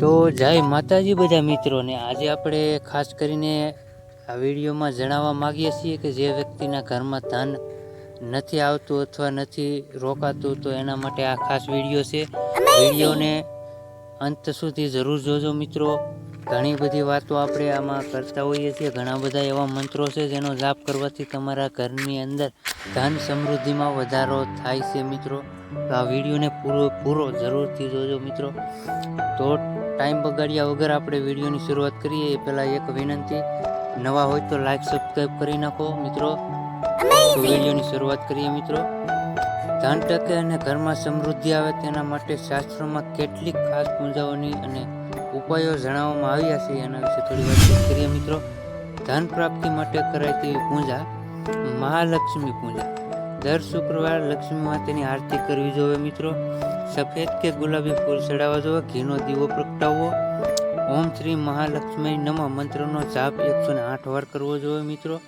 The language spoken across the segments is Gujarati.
તો જય માતાજી બધા મિત્રોને. આજે આપણે ખાસ કરીને આ વિડીયોમાં જણાવવા માગીએ છીએ કે જે વ્યક્તિના ઘરમાં ધન નથી આવતું અથવા નથી રોકાતું, તો એના માટે આ ખાસ વીડિયો છે. વિડીયોને અંત સુધી જરૂર જોજો મિત્રો. ઘણી બધી વાતો આપણે આમાં કરતા હોઈએ છીએ. ઘણા બધા એવા મંત્રો છે જેનો જાપ કરવાથી તમારા ઘરની અંદર ધન સમૃદ્ધિમાં વધારો થાય છે મિત્રો. તો આ વિડીયોને પૂરો પૂરો જરૂરથી જોજો મિત્રો. તો ટાઈમ બગાડ્યા વગર આપણે વિડીયોની શરૂઆત કરીએ એ પહેલાં એક વિનંતી. નવા હોય તો લાઈક સબસ્ક્રાઈબ કરી નાખો મિત્રો. વિડીયોની શરૂઆત કરીએ મિત્રો. ધન ટકે અને ઘરમાં સમૃદ્ધિ આવે તેના માટે શાસ્ત્રોમાં કેટલીક ખાસ પૂજાઓની અને ઉપાયો જણાવવામાં આવ્યા છે એના વિશે થોડી વાત કરીએ મિત્રો. ધન પ્રાપ્તિ માટે કરાય તેવી પૂજા મહાલક્ષ્મી પૂજા. દર શુક્રવારે લક્ષ્મી માતાની આરતી કરવી જોઈએ મિત્રો. સફેદ કે ગુલાબી ફૂલ ચડાવવા જોઈએ ઘીનો દીવો પ્રગટાવવો. ઓમ શ્રી મહાલક્ષ્મી નમઃ મંત્રનો જાપ એકસો ને આઠ વાર કરવો જોઈએ મિત્રો.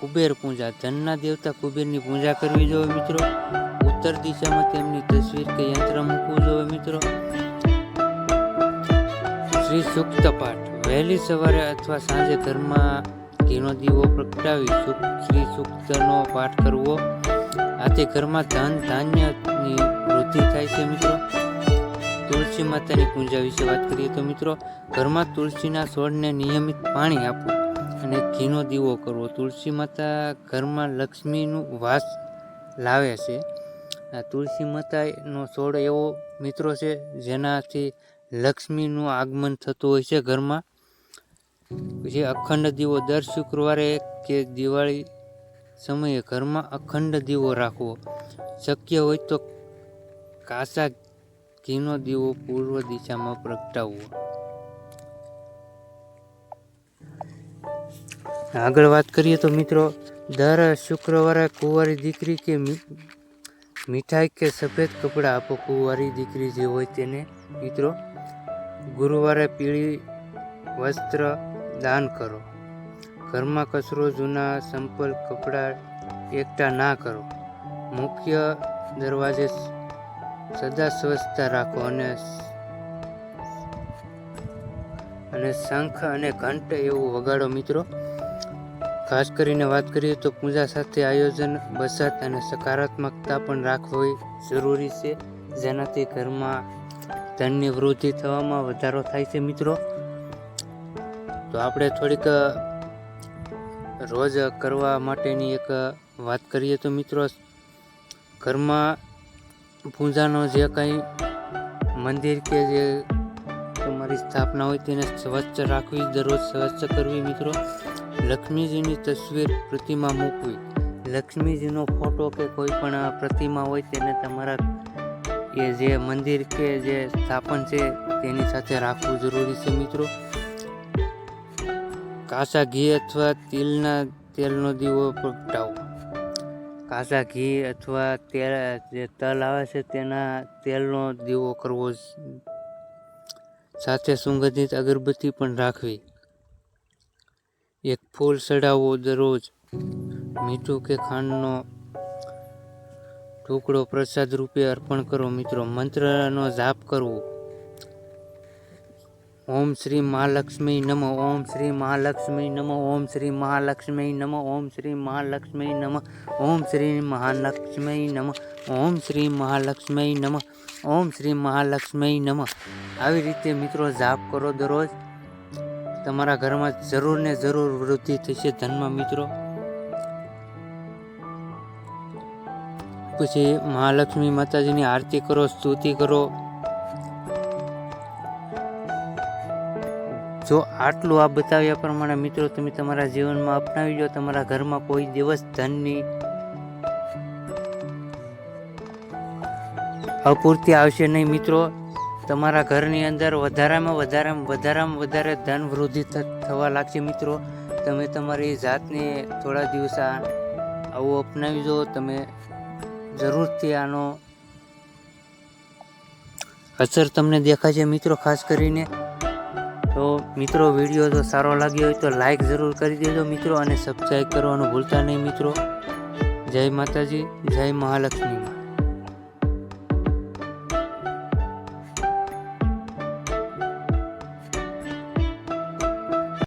કુબેર પૂજા, ધનના દેવતા કુબેરની પૂજા કરવી જોઈએ મિત્રો. ઉત્તર દિશામાં તેમની તસવીર કે યંત્ર મૂકવું જોઈએ મિત્રો. શ્રી સુક્ત પાઠ, વહેલી સવારે અથવા સાંજે ઘરમાં ઘીનો દીવો પ્રગટાવી સુખ શ્રી સુક્તનો પાઠ કરવો. આથી ઘરમાં ધન ધાન્યની વૃદ્ધિ થાય છે મિત્રો. તુલસી માતાની પૂજા વિશે વાત કરીએ તો મિત્રો, ઘરમાં તુલસીના છોડને નિયમિત પાણી આપવું અને ઘીનો દીવો કરવો. તુલસી માતા ઘરમાં લક્ષ્મીનું વાસ લાવે છે. આ તુલસી માતાનો છોડ એવો મિત્રો છે જેનાથી લક્ષ્મીનું આગમન થતું હોય છે ઘરમાં. પછી અખંડ દીવો દર શુક્રવારે કે દિવાળી સમયે ઘરમાં અખંડ દીવો રાખવો. શક્ય હોય તો કાસા ઘીનો દીવો પૂર્વ દિશામાં પ્રગટાવવો. આગળ વાત કરીએ તો મિત્રો, દર શુક્રવારે કુંવારી દીકરી કે મીઠાઈ કે સફેદ કપડાં આપો. કુંવારી દીકરી જે હોય તેને મિત્રો, ગુરુવારે પીળી વસ્ત્ર દાન કરો. ઘરમાં કચરો, જૂના, સંપલ, કપડાં એકઠા ના કરો. મુખ્ય દરવાજે સદા સ્વચ્છતા રાખો અને અને શંખ અને ઘંટ એવું વગાડો મિત્રો. ખાસ કરીને વાત કરીએ તો પૂજા સાથે આયોજન બસત અને સકારાત્મકતા પણ રાખવી જરૂરી છે. જેનાથી ઘરમાં ધનની વૃદ્ધિ થવામાં વધારો થાય છે મિત્રો. તો આપણે થોડીક રોજ કરવા માટેની એક વાત કરીએ તો મિત્રો, ઘરમાં પૂજાનો જે કંઈ મંદિર કે જે તમારી સ્થાપના હોય તેને સ્વચ્છ રાખવી, દરરોજ સ્વચ્છ કરવી મિત્રો. લક્ષ્મીજીની તસવીર પ્રતિમા મૂકવી. લક્ષ્મીજીનો ફોટો કે કોઈ પણ પ્રતિમા હોય તેને તમારા એ જે મંદિર કે જે સ્થાપન છે તેની સાથે રાખવું જરૂરી છે મિત્રો. કાચા ઘી અથવા તિલના તેલનો દીવો પ્રગટાવો કાચા ઘી અથવા તેલ, જે તલ આવે છે તેના તેલનો દીવો કરવો સાથે સુગંધિત અગરબત્તી પણ રાખવી. એક ફૂલ ચડાવવો દરરોજ. મીઠું કે ખાંડનો ટુકડો પ્રસાદ રૂપે અર્પણ કરો મિત્રો. મંત્રનો જાપ કરવો. ઓમ શ્રી મહાલક્ષ્મી નમ, ઓમ શ્રી મહાલક્ષ્મી નમ, ઓમ શ્રી મહાલક્ષ્મી નમ, ઓમ શ્રી મહાલક્ષ્મી નમ, ઓમ શ્રી મહાલક્ષ્મી નમ, ઓમ શ્રી મહાલક્ષ્મી નમ, ઓમ શ્રી મહાલક્ષ્મી નમ. આવી રીતે મિત્રો જાપ કરો દરરોજ. તમારા ઘરમાં જરૂર ને જરૂર વૃદ્ધિ થશે ધનમાં મિત્રો. પછી મહાલક્ષ્મી માતાજીની આરતી કરો, સ્તુતિ કરો. જો આટલું આ બતાવ્યા પ્રમાણે મિત્રો તમે તમારા જીવનમાં અપનાવી લો, તમારા ઘરમાં કોઈ દિવસ ધનની અપૂર્તિ આવશે નહીં મિત્રો. તમારા ઘરની અંદર વધારામાં વધારામાં વધારામાં વધારે ધન વૃદ્ધિ થવા લાગશે મિત્રો. તમે તમારી જાતને થોડા દિવસ આવું અપનાવી દો તમે જરૂરથી આનો અસર તમને દેખાશે મિત્રો, ખાસ કરીને મિત્રો, વીડિયો જો સારો લાગ્યો હોય તો લાઈક જરૂર કરી દેજો મિત્રો, અને સબસ્ક્રાઈબ કરવાનું ભૂલતા નહીં મિત્રો. જય માતાજી, જય મહાલક્ષ્મી.